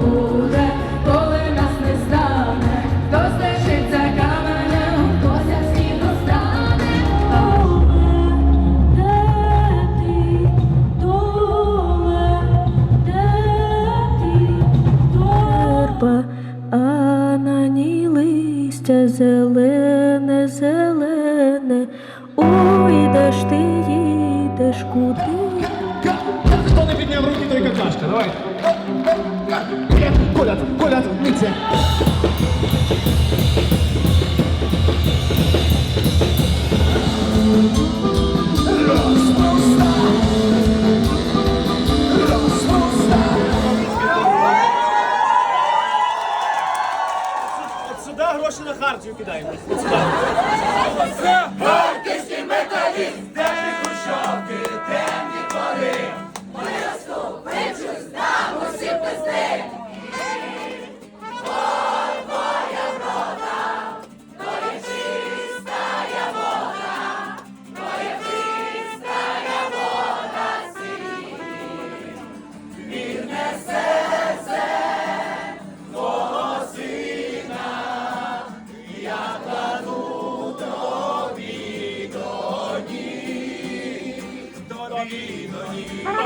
буде, коли нас не стане, то стежиться каменем, кося світу стане, а у ти доле, ти верба, а на ній листя зелене, зелене, уйдеш ти їдеш куди. Хто не підняв руки, той какашка, давай. Ниця. От сюди гроші на хартію кидаємо. Mani,